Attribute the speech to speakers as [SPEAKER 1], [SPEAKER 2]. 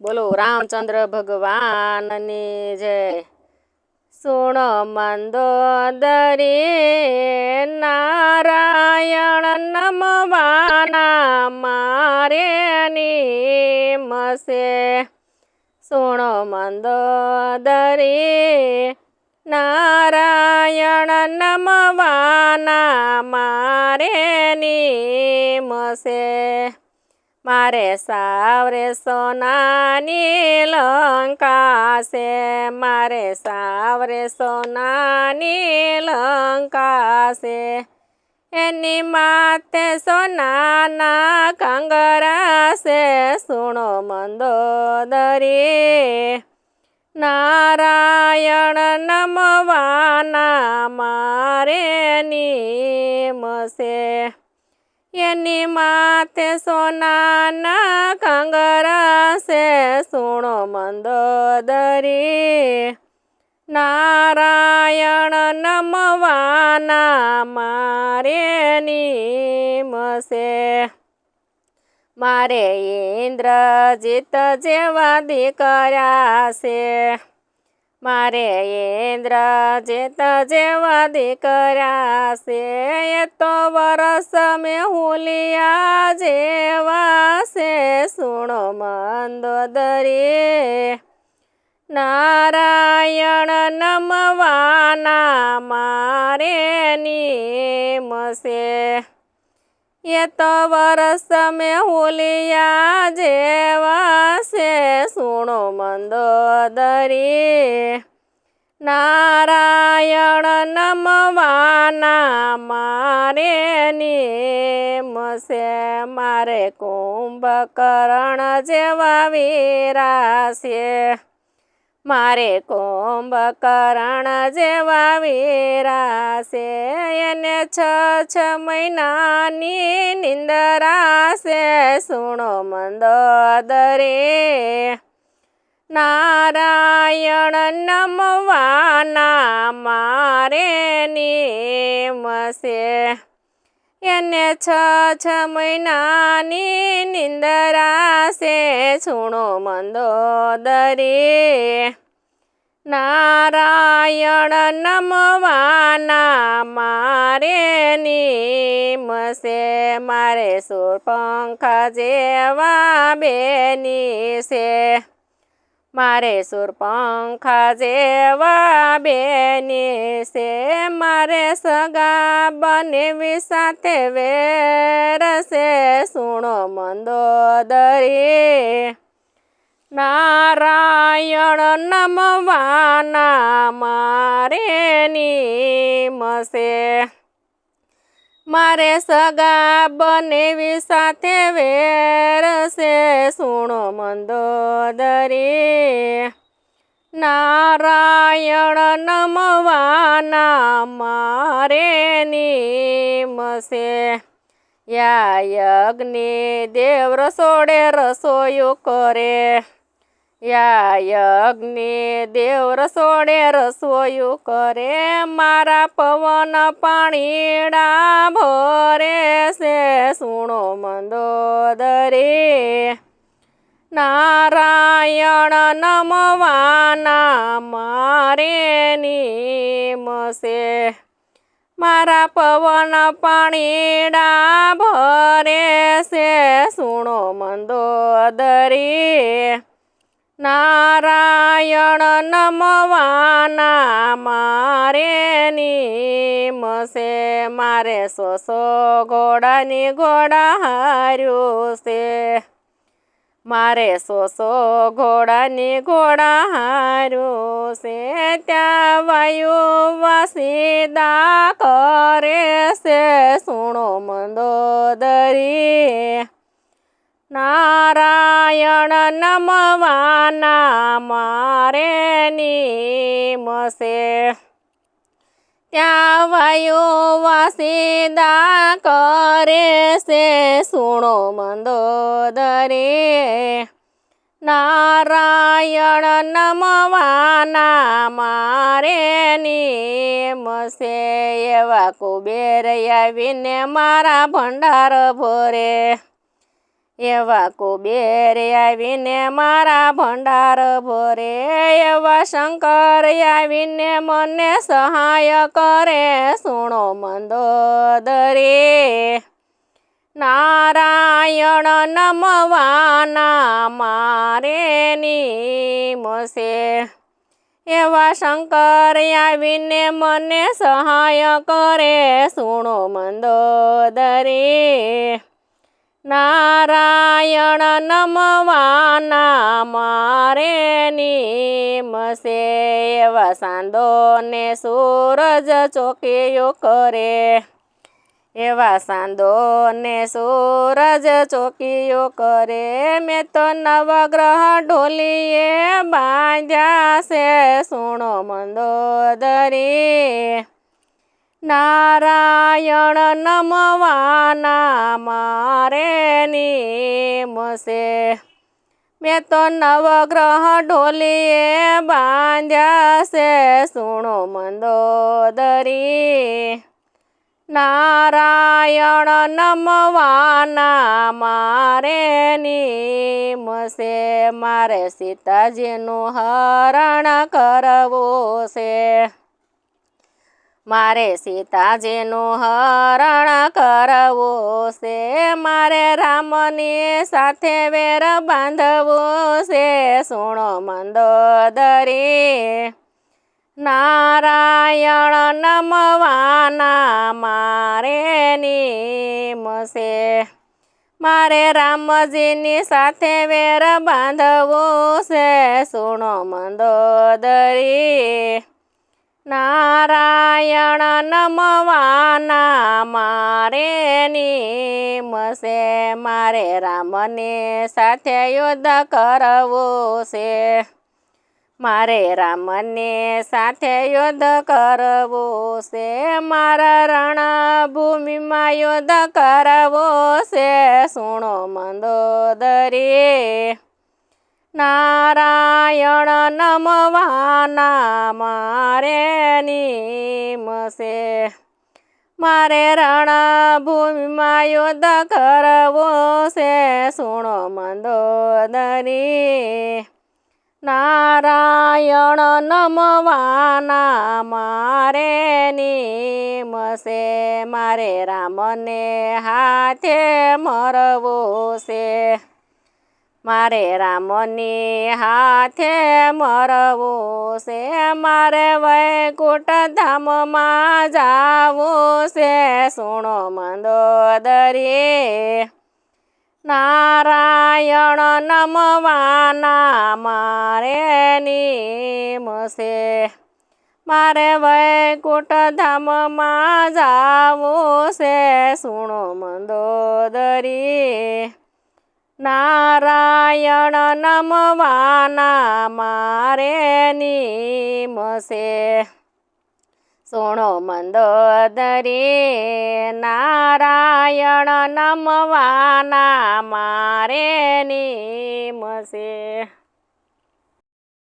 [SPEAKER 1] બોલો, રામચંદ્ર ભગવાનની જય. સુણ મંદોદરી નારાયણ નમવાના મારે નિમસે સુણ મંદોદરી નારાયણ નમવાના મારે નિમસે મારે સાવરે સોનાની લંકા છે. મારે સાવરે સોનાની લંકા છે. એની માથે સોનાના કાંગરા છે. સુણો મંદોદરી નારાયણ નમવાના મારે નિમસે એની માથે સોનાના કાંગરા છે. સુણો મંદોદરી. નારાયણ નમવાના મારે નિમસે મારે ઇન્દ્રજીત જેવા દીકરા છે. મારે ઇન્દ્રજીત જેવા દીકરા છે, એ તો વરસ મેં હુલિયા જેવા છે. સુણો મંદોદરી નારાયણ નમવાના, મારે નિયમ એ તો વરસ મેં હોલિયા જેવા છે. સુણો મંદોદરી. નારાયણ નમવાના મારે નિમસે મારે કુંભકર્ણ જેવા વીરા છે. મારે કુંભકરણ જેવા વીરા છે. એને છ છ મહિનાની નિંદરા છે સુણો મંદોદરે નારાયણ નમવાના મારે નિમસે એને છ છ મહિનાની નિંદરાશે સુણો મંદોદરી. નારાયણ નમવાના મારે નિમશે. મારે સુરપંખા જેવા બેની છે મારે સુરપંખા જેવા બેની છે, મારે સગા બનેવી સાથે વેરસે. સુણો મંદોદરી, નારાયણ નમવાના મારે નિમસે મારે સગા બનેવી સાથે વેરસે, સુણો મંદોદરી. નારાયણ નમવાના મારે નિમસે. યા યજ્ઞ દેવ રસોડે રસોયું કરે. યા યજ્ઞ દેવ રસોડે રસોયું કરે, મારા પવન પાણીડા ભરે છે, સુણો મંદોદરી નારાયણ નમવાના મારે નિમસે મારા પવન પાણીડા ભરે છે, સુણો મંદોદરી નારાયણ નમવાના, મારે નિમસે મારે સોસો ઘોડાની ઘોડા હાર્યું છે. મારે સોસો ઘોડાની ઘોડા હાર્યું છે, ત્યાં વાયુ વાસીદા કરે છે, સુણો મંદોદરી. નારાયણ નમવાના મારે નિમસે ત્યાં વાયુ વાસીદા કરે છે સુણો મંદોદરી. નારાયણ નમવાના મારે નિમસે એવા કુબેર આવીને મારા ભંડાર ભરે. એવા કુબેર આવીને મારા ભંડાર ભરે, એવા શંકર આવીને મને સહાય કરે. સુણો મંદોદરે, નારાયણ નમવાના મારે નિમશે એવા શંકર આવીને મને સહાય કરે. સુણો મંદોદરી નારાયણ નમવાના મારે નિમશે એવા સાંદોને સૂરજ ચોકીયો કરે. એવા સાંદોને સૂરજ ચોકીયો કરે. મેં તો નવગ્રહ ઢોલીએ બાંધ્યા છે, સુણો મંદોદરી. નારાયણ નમવાના મારે નિમશે મેં તો નવગ્રહ ઢોલીએ બાંધ્યા છે, સુણો મંદોદરી. નારાયણ નમવાના મારે નિમશે મારે સીતાજીનું હરણ કરવું છે. મારે સીતાજીનું હરણ કરવું છે. મારે રામની સાથે વેર બાંધવું છે. સુણો મંદોદરી. નારાયણ નમવાના મારે નિમશે મારે રામજીની સાથે વેર બાંધવું છે. સુણો મંદોદરી. નારાયણ નમવાના, મારે નિમશે મારે રામને સાથે યુદ્ધ કરવું છે. મારે રામને સાથે યુદ્ધ કરવું છે, મારા રણભૂમિમાં યુદ્ધ કરવો છે. સુણો મંદોદરી નારાયણ નમવાના મારે નિમશે મારે રણભૂમિમાં યુદ્ધ કરવું છે. સુણો મંદોદરી. નારાયણ નમવાના મારે નિમશે મારે રામને હાથે મરવો છે. મારે રામની હાથે મરવું છે, મારે વૈકુટ ધામમાં જાવું છે. સુણો મંદોદરી, નારાયણ નમવાના મારે નિમશે મારે વૈકુટ ધામમાં જાવું છે, સુણો મંદોદરી નારાયણ નમવાના મારે નિમશે સુણો મંદોદરી નારાયણ નમવાના મારે નિમશે